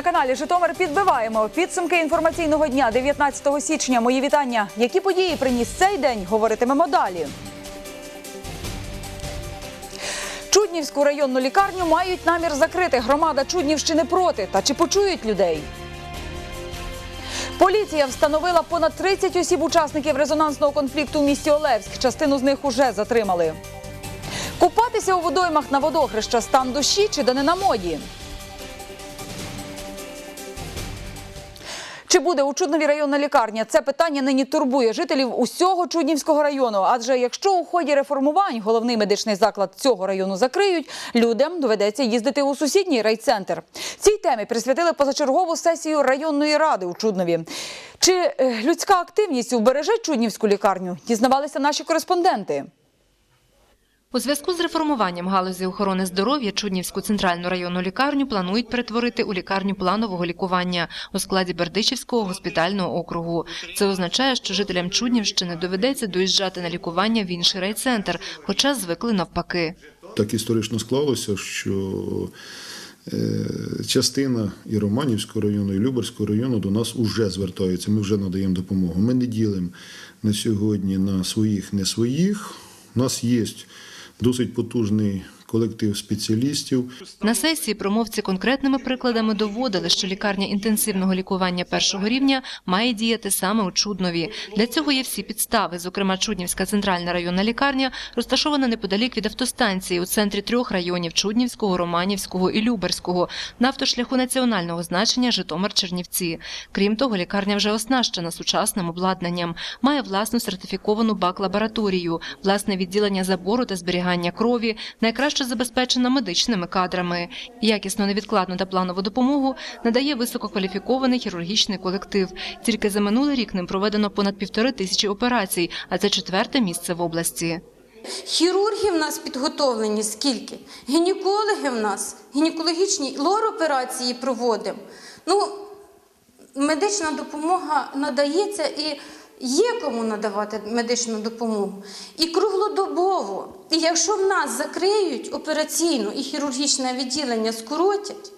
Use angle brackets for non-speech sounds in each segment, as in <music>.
На каналі Житомир підбиваємо підсумки інформаційного дня 19 січня. Мої вітання. Які події приніс цей день? Говоритимемо далі. Чуднівську районну лікарню мають намір закрити. Громада Чуднівщини проти. Та чи почують людей? Поліція встановила понад 30 осіб учасників резонансного конфлікту в місті Олевськ. Частину з них уже затримали. Купатися у водоймах на водохреща стан душі чи да не на моді? Чи буде у Чуднові районна лікарня? Це питання нині турбує жителів усього Чуднівського району. Адже якщо у ході реформувань головний медичний заклад цього району закриють, людям доведеться їздити у сусідній райцентр. Цій темі присвятили позачергову сесію районної ради у Чуднові. Чи е, людська активність убереже Чуднівську лікарню? Дізнавалися наші кореспонденти. У зв'язку з реформуванням галузі охорони здоров'я Чуднівську центральну районну лікарню планують перетворити у лікарню планового лікування у складі Бердичівського госпітального округу. Це означає, що жителям Чуднівщини доведеться доїжджати на лікування в інший райцентр, хоча звикли навпаки. Так історично склалося, що е, частина і Романівського району, і Люберського району до нас вже звертаються. Ми вже надаємо допомогу. Ми не ділимо на сьогодні на своїх, не своїх. У нас є досить потужний колектив спеціалістів. На сесії промовці конкретними прикладами доводили, що лікарня інтенсивного лікування першого рівня має діяти саме у Чуднові. Для цього є всі підстави. Зокрема, Чуднівська центральна районна лікарня розташована неподалік від автостанції у центрі трьох районів Чуднівського, Романівського і Люберського на автошляху національного значення Житомир-Чернівці. Крім того, лікарня вже оснащена сучасним обладнанням, має власну сертифіковану бак-лабораторію, власне відділення забору та зберігання крові, найкраще забезпечена медичними кадрами. Якісну, невідкладну та планову допомогу надає висококваліфікований хірургічний колектив. Тільки за минулий рік ним проведено понад півтори тисячі операцій, а це четверте місце в області. Хірурги в нас підготовлені скільки? Гінекологи в нас, гінекологічні лор-операції проводимо. Ну, медична допомога надається і є кому надавати медичну допомогу. І круглодобово. І якщо в нас закриють операційну і хірургічне відділення, скоротять,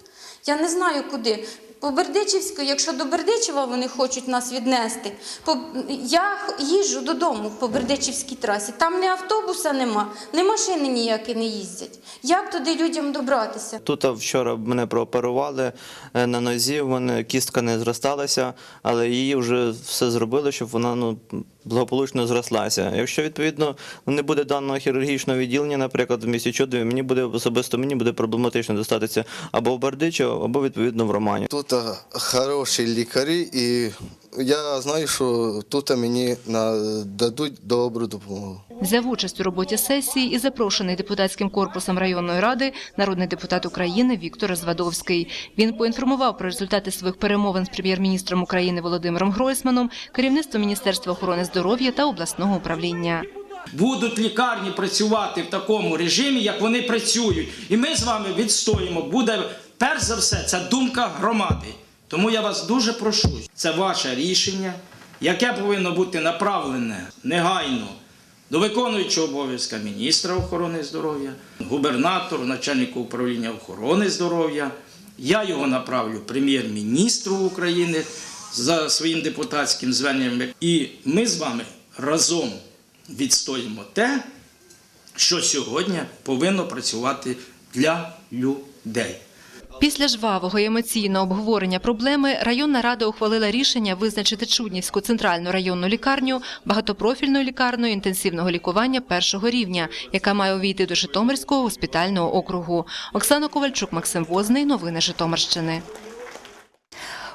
я не знаю куди. По Бердичівську, якщо до Бердичева вони хочуть нас віднести, по, я їжджу додому по Бердичівській трасі. Там ні автобуса нема, ні машини ніякі не їздять. Як туди людям добратися? Тут вчора мене прооперували е, на нозі, в мене кістка не зросталася, але її вже все зробили, щоб вона ну, благополучно зрослася. Якщо відповідно не буде даного хірургічного відділення, наприклад, в місті Чудові, мені буде особисто мені буде проблематично достатися або в Бердичево, або відповідно в Романі. Тут а, хороші лікарі, і я знаю, що тут мені дадуть добру допомогу. Взяв участь у роботі сесії і запрошений депутатським корпусом районної ради народний депутат України Віктор Звадовський. Він поінформував про результати своїх перемовин з прем'єр-міністром України Володимиром Гройсманом, керівництвом Міністерства охорони здоров'я та обласного управління. Будуть лікарні працювати в такому режимі, як вони працюють. І ми з вами відстоїмо. Буде перш за все це думка громади. Тому я вас дуже прошу. Це ваше рішення, яке повинно бути направлене негайно до виконуючого обов'язка міністра охорони здоров'я, губернатору, начальнику управління охорони здоров'я. Я його направлю прем'єр-міністру України за своїм депутатським зверненням. І ми з вами разом відстоїмо те, що сьогодні повинно працювати для людей. Після жвавого і емоційного обговорення проблеми районна рада ухвалила рішення визначити Чуднівську центральну районну лікарню багатопрофільною лікарною інтенсивного лікування першого рівня, яка має увійти до Житомирського госпітального округу. Оксана Ковальчук, Максим Возний. Новини Житомирщини.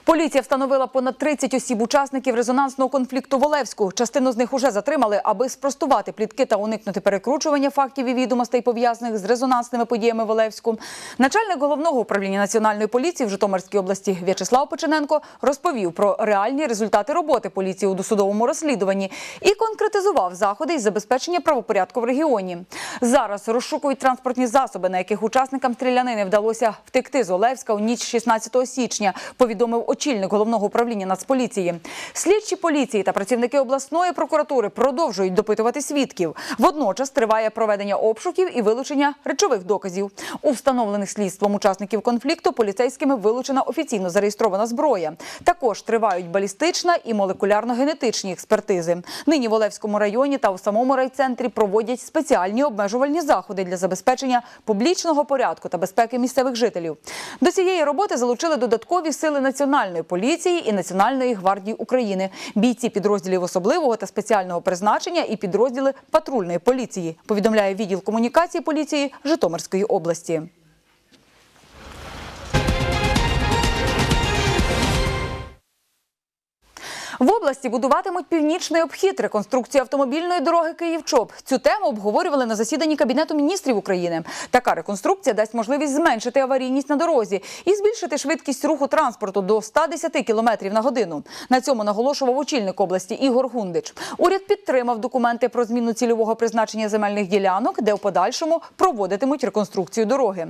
Поліція встановила понад 30 осіб учасників резонансного конфлікту в Олевську. Частину з них уже затримали, аби спростувати плітки та уникнути перекручування фактів і відомостей пов'язаних з резонансними подіями в Олевську. Начальник головного управління національної поліції в Житомирській області В'ячеслав Печененко розповів про реальні результати роботи поліції у досудовому розслідуванні і конкретизував заходи із забезпечення правопорядку в регіоні. Зараз розшукують транспортні засоби, на яких учасникам стрілянини вдалося втекти з Олевська у ніч 16 січня. Повідомив очільник головного управління Нацполіції. Слідчі поліції та працівники обласної прокуратури продовжують допитувати свідків. Водночас триває проведення обшуків і вилучення речових доказів. У встановлених слідством учасників конфлікту поліцейськими вилучена офіційно зареєстрована зброя. Також тривають балістична і молекулярно-генетичні експертизи. Нині в Олевському районі та у самому райцентрі проводять спеціальні обмежувальні заходи для забезпечення публічного порядку та безпеки місцевих жителів. До цієї роботи залучили додаткові сили національної поліції і Національної гвардії України, бійці підрозділів особливого та спеціального призначення і підрозділи патрульної поліції. Повідомляє відділ комунікації поліції Житомирської області. В області будуватимуть північний обхід реконструкцію автомобільної дороги Київ-Чоп. Цю тему обговорювали на засіданні Кабінету міністрів України. Така реконструкція дасть можливість зменшити аварійність на дорозі і збільшити швидкість руху транспорту до 110 км на годину. На цьому наголошував очільник області Ігор Гундич. Уряд підтримав документи про зміну цільового призначення земельних ділянок, де в подальшому проводитимуть реконструкцію дороги.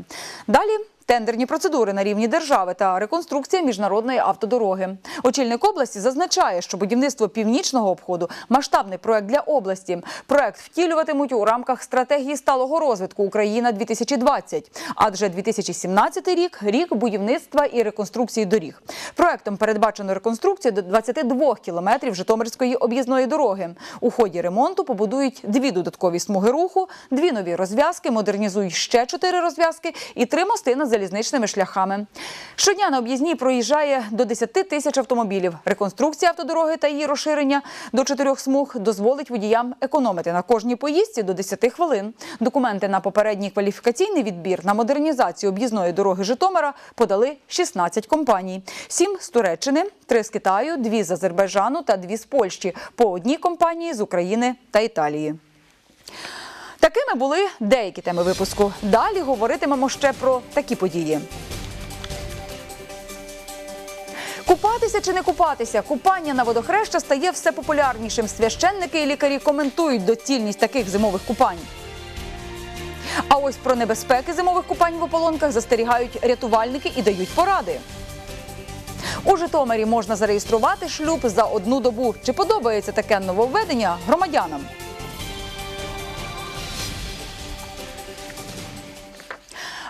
Далі Тендерні процедури на рівні держави та реконструкція міжнародної автодороги. Очільник області зазначає, що будівництво північного обходу масштабний проект для області. Проект втілюватимуть у рамках стратегії сталого розвитку Україна 2020 Адже 2017 рік рік будівництва і реконструкції доріг. Проектом передбачено реконструкцію до 22 кілометрів Житомирської об'їзної дороги. У ході ремонту побудують дві додаткові смуги руху, дві нові розв'язки, модернізують ще чотири розв'язки і три мости над залізничними шляхами. Щодня на об'їзній проїжджає до 10 тисяч автомобілів. Реконструкція автодороги та її розширення до чотирьох смуг дозволить водіям економити на кожній поїздці до 10 хвилин. Документи на попередній кваліфікаційний відбір на модернізацію об'їзної дороги Житомира подали 16 компаній: сім з Туреччини, три з Китаю, дві з Азербайджану та дві з Польщі. По одній компанії з України та Італії. Такими були деякі теми випуску. Далі говоритимемо ще про такі події. Купатися чи не купатися? Купання на водохреща стає все популярнішим. Священники і лікарі коментують доцільність таких зимових купань. А ось про небезпеки зимових купань в ополонках застерігають рятувальники і дають поради. У Житомирі можна зареєструвати шлюб за одну добу. Чи подобається таке нововведення громадянам?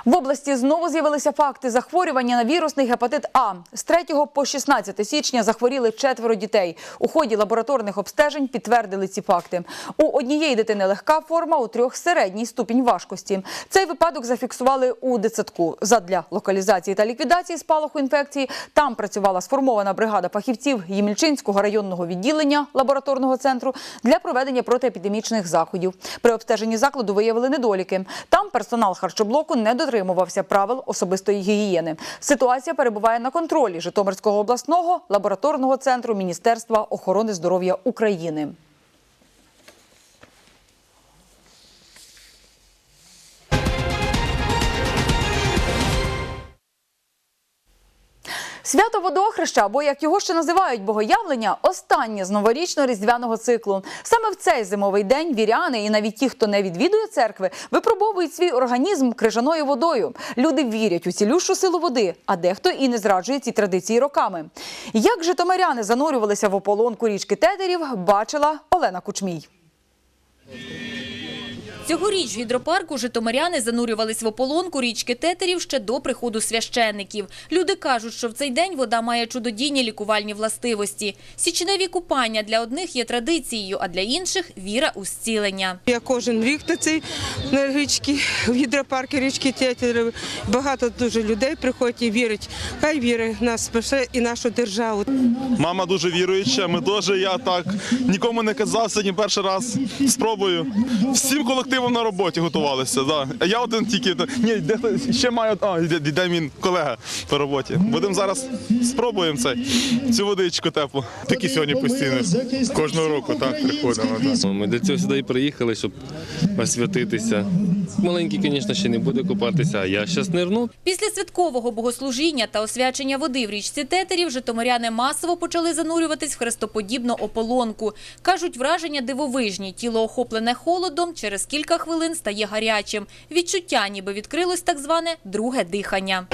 В області знову з'явилися факти захворювання на вірусний гепатит А. З 3 по 16 січня захворіли четверо дітей. У ході лабораторних обстежень підтвердили ці факти. У однієї дитини легка форма, у трьох середній ступінь важкості. Цей випадок зафіксували у дитсадку. Задля локалізації та ліквідації спалаху інфекції там працювала сформована бригада фахівців Ємільчинського районного відділення лабораторного центру для проведення протиепідемічних заходів. При обстеженні закладу виявили недоліки. Там персонал харчоблоку не дотримувався правил особистої гігієни. Ситуація перебуває на контролі Житомирського обласного лабораторного центру Міністерства охорони здоров'я України. Свято водохреща, або як його ще називають богоявлення, останнє з новорічно-різдвяного циклу. Саме в цей зимовий день віряни і навіть ті, хто не відвідує церкви, випробовують свій організм крижаною водою. Люди вірять у цілющу силу води, а дехто і не зраджує ці традиції роками. Як житомиряни занурювалися в ополонку річки Тетерів, бачила Олена Кучмій. Цьогоріч в гідропарку житомиряни занурювались в ополонку річки Тетерів ще до приходу священників. Люди кажуть, що в цей день вода має чудодійні лікувальні властивості. Січневі купання для одних є традицією, а для інших – віра у зцілення. Я кожен рік на цей на річки, в гідропарки річки Тетереви. Багато дуже людей приходять і вірять. Хай віри нас спасе і нашу державу. Мама дуже віруюча, ми теж, я так нікому не казав, сьогодні перший раз спробую. Всім колективом на роботі готувалися. Да. А я один тільки. Ні, де ще має. А, йде, йде мій колега по роботі. Будемо зараз спробуємо це, цю водичку теплу. Такі сьогодні постійно кожного року так приходимо. Так. Ми для цього сюди і приїхали, щоб освятитися. Маленький, звісно, ще не буде купатися, а я зараз нирну. Після святкового богослужіння та освячення води в річці Тетерів житомиряни масово почали занурюватись в хрестоподібну ополонку. Кажуть, враження дивовижні. Тіло охоплене холодом, через кілька кілька хвилин стає гарячим. Відчуття, ніби відкрилось так зване друге дихання.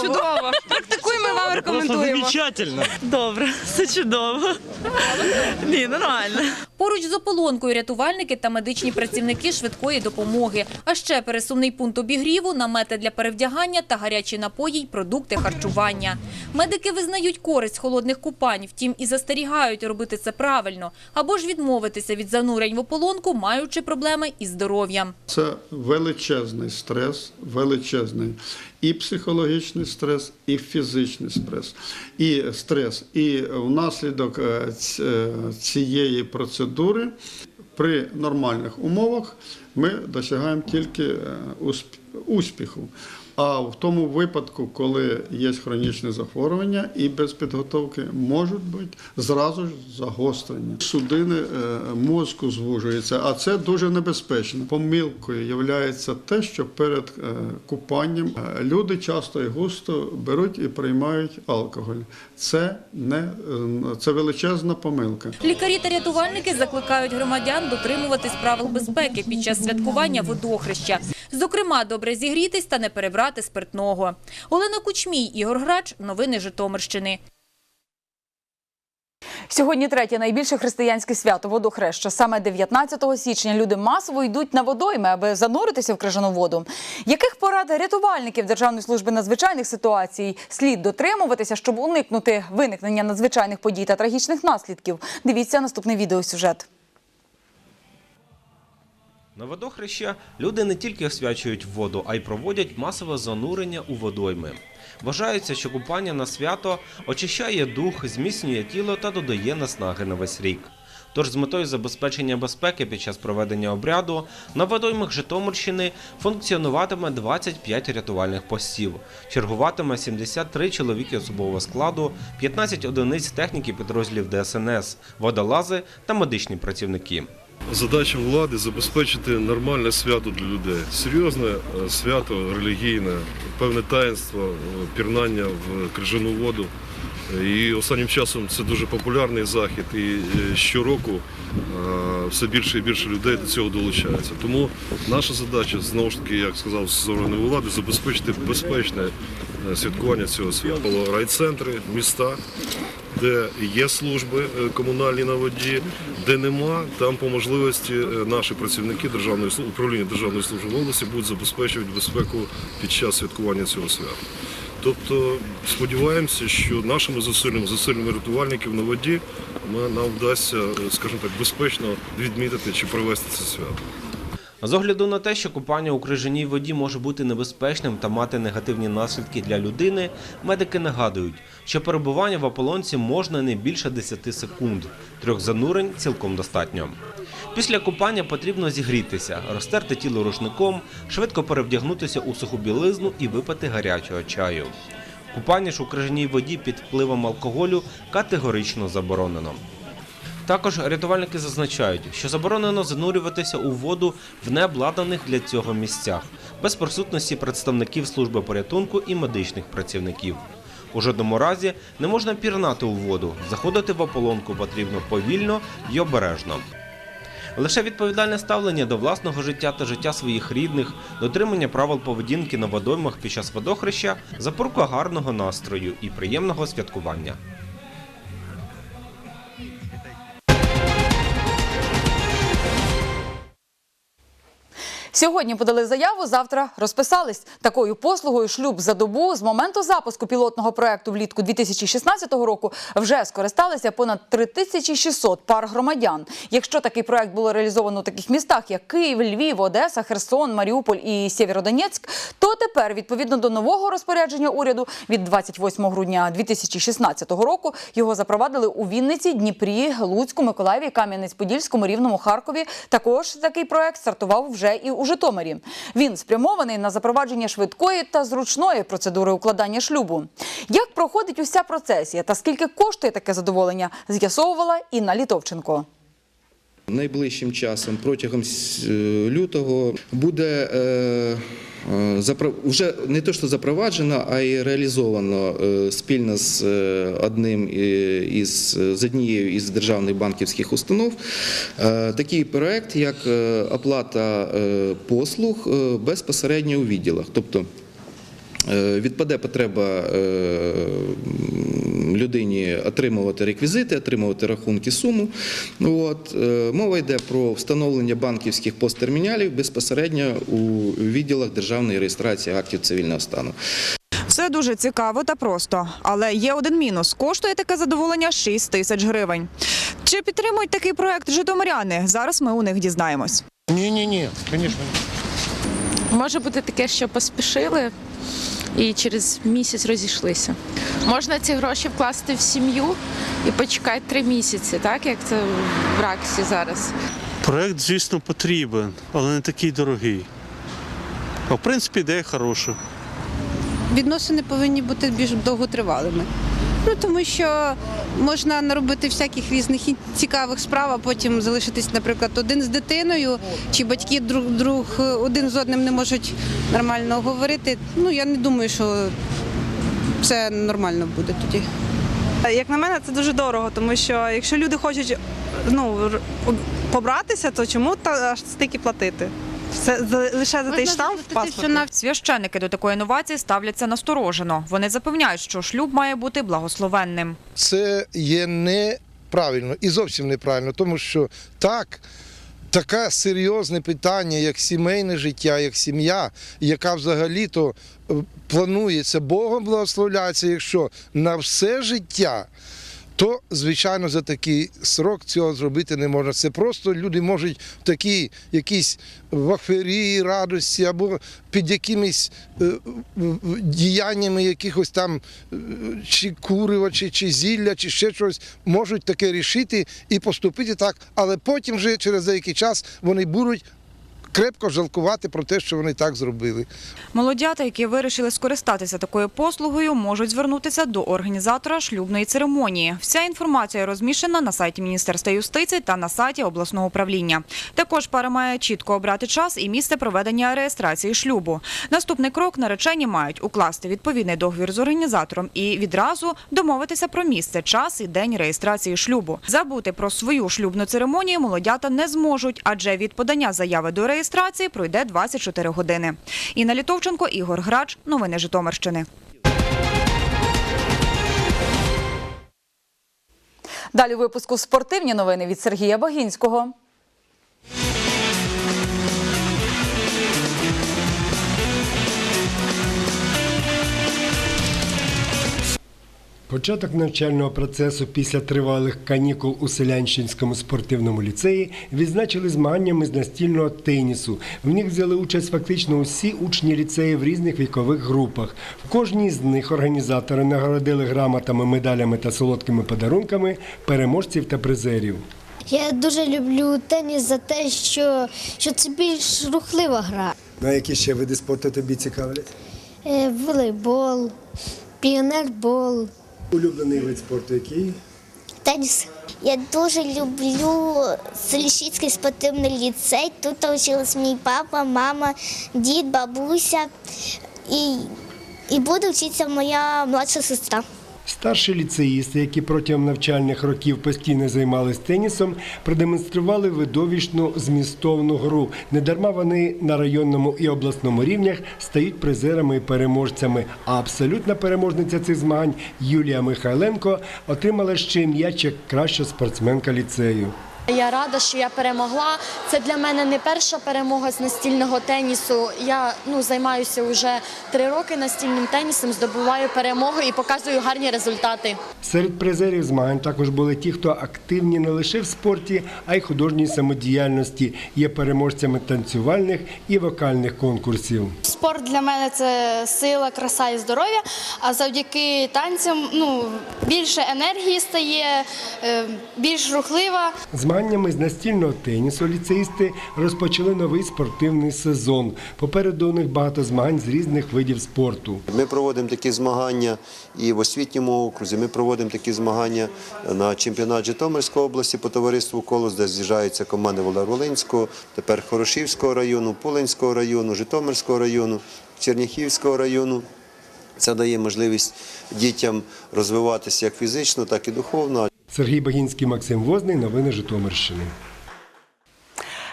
Чудово! Практикуємо вам рекомендуємо. Замечательно. Добре, <laughs> все чудово. Ні, ну, нормально. Поруч з ополонкою рятувальники та медичні працівники швидкої допомоги. А ще пересувний пункт обігріву, намети для перевдягання та гарячі напої й продукти харчування. Медики визнають користь холодних купань, втім і застерігають робити це правильно, або ж відмовитися від занурень в ополонку, маючи проблеми із здоров'ям. Це величезний стрес, величезний і психологічний стрес, і фізичний стрес. І стрес. І внаслідок е, е, цієї процедури при нормальних умовах ми досягаємо тільки е, успіху. А в тому випадку, коли є хронічне захворювання і без підготовки, можуть бути зразу ж загострення. Судини е, мозку звужуються, а це дуже небезпечно. Помилкою є те, що перед е, купанням е, люди часто і густо беруть і приймають алкоголь. Це не це величезна помилка. Лікарі та рятувальники закликають громадян дотримуватись правил безпеки під час святкування водохреща. Зокрема, добре зігрітись та не перебрати спиртного. Олена Кучмій, Ігор Грач. Новини Житомирщини. Сьогодні третє найбільше християнське свято водохреща. Саме 19 січня люди масово йдуть на водойми, аби зануритися в крижану воду. Яких порад рятувальників Державної служби надзвичайних ситуацій слід дотримуватися, щоб уникнути виникнення надзвичайних подій та трагічних наслідків? Дивіться наступний відеосюжет. На водохреща люди не тільки освячують воду, а й проводять масове занурення у водойми. Вважається, що купання на свято очищає дух, зміцнює тіло та додає наснаги на весь рік. Тож з метою забезпечення безпеки під час проведення обряду на водоймах Житомирщини функціонуватиме 25 рятувальних постів. Чергуватиме 73 чоловіки особового складу, 15 одиниць техніки підрозділів ДСНС, водолази та медичні працівники. Задача влади забезпечити нормальне свято для людей. Серйозне е, свято релігійне, певне таїнство, е, пірнання в крижану воду. Е, І останнім часом це дуже популярний захід, і щороку все більше і більше людей до цього долучається. Тому наша задача, знову ж таки, як сказав органи влади, забезпечити безпечне святкування цього свята. Райцентри, міста, де є служби е, комунальні на воді, де нема, там по можливості е, наші працівники державної управління Державної служби в області будуть забезпечувати безпеку під час святкування цього свята. Тобто сподіваємося, що нашими зусиллями, зусиллями рятувальників на воді ми- нам вдасться, е, скажімо так, безпечно відмітити чи провести це свято. З огляду на те, що купання у крижаній воді може бути небезпечним та мати негативні наслідки для людини, медики нагадують, що перебування в ополонці можна не більше 10 секунд. Трьох занурень цілком достатньо. Після купання потрібно зігрітися, розтерти тіло рушником, швидко перевдягнутися у суху білизну і випити гарячого чаю. Купання ж у крижаній воді під впливом алкоголю категорично заборонено. Також рятувальники зазначають, що заборонено занурюватися у воду в необладнаних для цього місцях, без присутності представників служби порятунку і медичних працівників. У жодному разі не можна пірнати у воду, заходити в ополонку потрібно повільно і обережно. Лише відповідальне ставлення до власного життя та життя своїх рідних, дотримання правил поведінки на водоймах під час водохреща запорука гарного настрою і приємного святкування. Сьогодні подали заяву, завтра розписались. Такою послугою шлюб за добу з моменту запуску пілотного проекту влітку 2016 року вже скористалися понад 3600 пар громадян. Якщо такий проект було реалізовано у таких містах, як Київ, Львів, Одеса, Херсон, Маріуполь і Сєвєродонецьк, то тепер відповідно до нового розпорядження уряду від 28 грудня 2016 року його запровадили у Вінниці, Дніпрі, Луцьку, Миколаєві, Кам'янець-Подільському, Рівному, Харкові. Також такий проект стартував вже і у Житомирі. Він спрямований на запровадження швидкої та зручної процедури укладання шлюбу. Як проходить уся процесія та скільки коштує таке задоволення, з'ясовувала Інна Літовченко. Найближчим часом, протягом е, лютого, буде е, е, вже не те, що запроваджено, а й реалізовано спільно з одним із з однією із державних банківських установ такий проект, як оплата послуг безпосередньо у відділах. Тобто Відпаде потреба е, людині отримувати реквізити, отримувати рахунки суму. От. Е, Мова йде про встановлення банківських посттерміналів безпосередньо у відділах державної реєстрації актів цивільного стану. Все дуже цікаво та просто, але є один мінус: коштує таке задоволення 6 тисяч гривень. Чи підтримують такий проект житомиряни? Зараз ми у них дізнаємось. Ні, ні, ні, звісно. Може бути таке, що поспішили і через місяць розійшлися. Можна ці гроші вкласти в сім'ю і почекати три місяці, так як це в Раксі зараз. Проект, звісно, потрібен, але не такий дорогий. А в принципі, ідея хороша. Відносини повинні бути більш довготривалими. Ну тому що можна наробити всяких різних цікавих справ, а потім залишитись, наприклад, один з дитиною, чи батьки друг друг один з одним не можуть нормально говорити. Ну я не думаю, що це нормально буде тоді. Як на мене, це дуже дорого, тому що якщо люди хочуть ну, побратися, то чому та аж стільки платити? Це за- лише за той штамп в паспорті. Священники до такої інновації ставляться насторожено. Вони запевняють, що шлюб має бути благословенним. це є неправильно і зовсім неправильно, тому що так. Таке серйозне питання, як сімейне життя, як сім'я, яка взагалі-то е, планується Богом благословляється, якщо на все життя, то звичайно за такий срок цього зробити не можна. Це просто люди можуть в такій якійсь вахферії, радості або під якимись е, діяннями якихось там е, чи курива, чи, чи зілля, чи ще щось, можуть таке рішити і поступити так, але потім вже через деякий час вони будуть крепко жалкувати про те, що вони так зробили. Молодята, які вирішили скористатися такою послугою, можуть звернутися до організатора шлюбної церемонії. Вся інформація розміщена на сайті Міністерства юстиції та на сайті обласного управління. Також пара має чітко обрати час і місце проведення реєстрації шлюбу. Наступний крок наречені мають укласти відповідний договір з організатором і відразу домовитися про місце, час і день реєстрації шлюбу. Забути про свою шлюбну церемонію молодята не зможуть, адже від подання заяви до реєстрації пройде 24 години. Інна Літовченко, Ігор Грач. Новини Житомирщини. Далі випуску спортивні новини від Сергія Багінського. Початок навчального процесу після тривалих канікул у Селянщинському спортивному ліцеї відзначили змаганнями з настільного тенісу. В них взяли участь фактично усі учні ліцею в різних вікових групах. В кожній з них організатори нагородили грамотами, медалями та солодкими подарунками переможців та призерів. Я дуже люблю теніс за те, що, що це більш рухлива гра. На які ще види спорту тобі цікавлять? Е, волейбол, піонербол, Улюблений вид спорту який? теніс. Я дуже люблю Селіщицький спортивний ліцей. Тут вчились мій папа, мама, дід, бабуся і, і буде вчитися моя младша сестра. Старші ліцеїсти, які протягом навчальних років постійно займалися тенісом, продемонстрували видовищну змістовну гру. Недарма вони на районному і обласному рівнях стають призерами і переможцями. А абсолютна переможниця цих змагань Юлія Михайленко отримала ще ім'я як краща спортсменка ліцею. Я рада, що я перемогла. Це для мене не перша перемога з настільного тенісу. Я ну займаюся вже три роки настільним тенісом, здобуваю перемоги і показую гарні результати. Серед призерів змагань також були ті, хто активні не лише в спорті, а й художній самодіяльності. Є переможцями танцювальних і вокальних конкурсів. Спорт для мене це сила, краса і здоров'я. А завдяки танцям ну, більше енергії стає, е, більш рухлива. Змаганнями з настільного тенісу ліцеїсти розпочали новий спортивний сезон. Попереду у них багато змагань з різних видів спорту. Ми проводимо такі змагання і в освітньому окрузі. Ми проводимо такі змагання на чемпіонат Житомирської області по товариству «Колос», де з'їжджаються команди Володимирського, тепер Хорошівського району, Пулинського району, Житомирського району, Черніхівського району. Це дає можливість дітям розвиватися як фізично, так і духовно. Сергій Багінський, Максим Возний. Новини Житомирщини.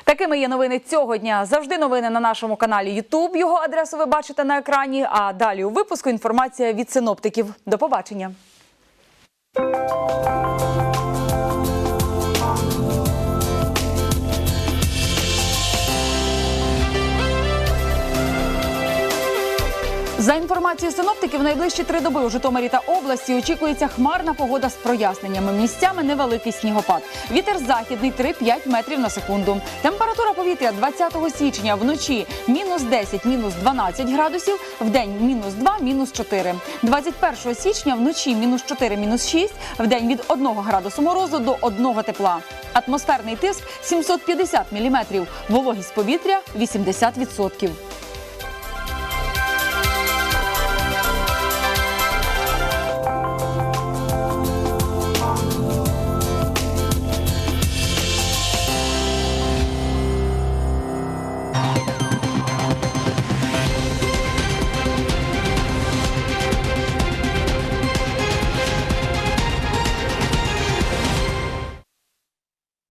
Такими є новини цього дня. Завжди новини на нашому каналі YouTube. Його адресу ви бачите на екрані. А далі у випуску інформація від синоптиків. До побачення. За інформацією синоптиків, найближчі три доби у Житомирі та області очікується хмарна погода з проясненнями. Місцями невеликий снігопад. Вітер західний 3-5 метрів на секунду. Температура повітря 20 січня вночі мінус 10, мінус 12 градусів, в день мінус 2, мінус 4. 21 січня вночі мінус 4, мінус 6, в день від 1 градусу морозу до 1 тепла. Атмосферний тиск 750 міліметрів, вологість повітря 80%.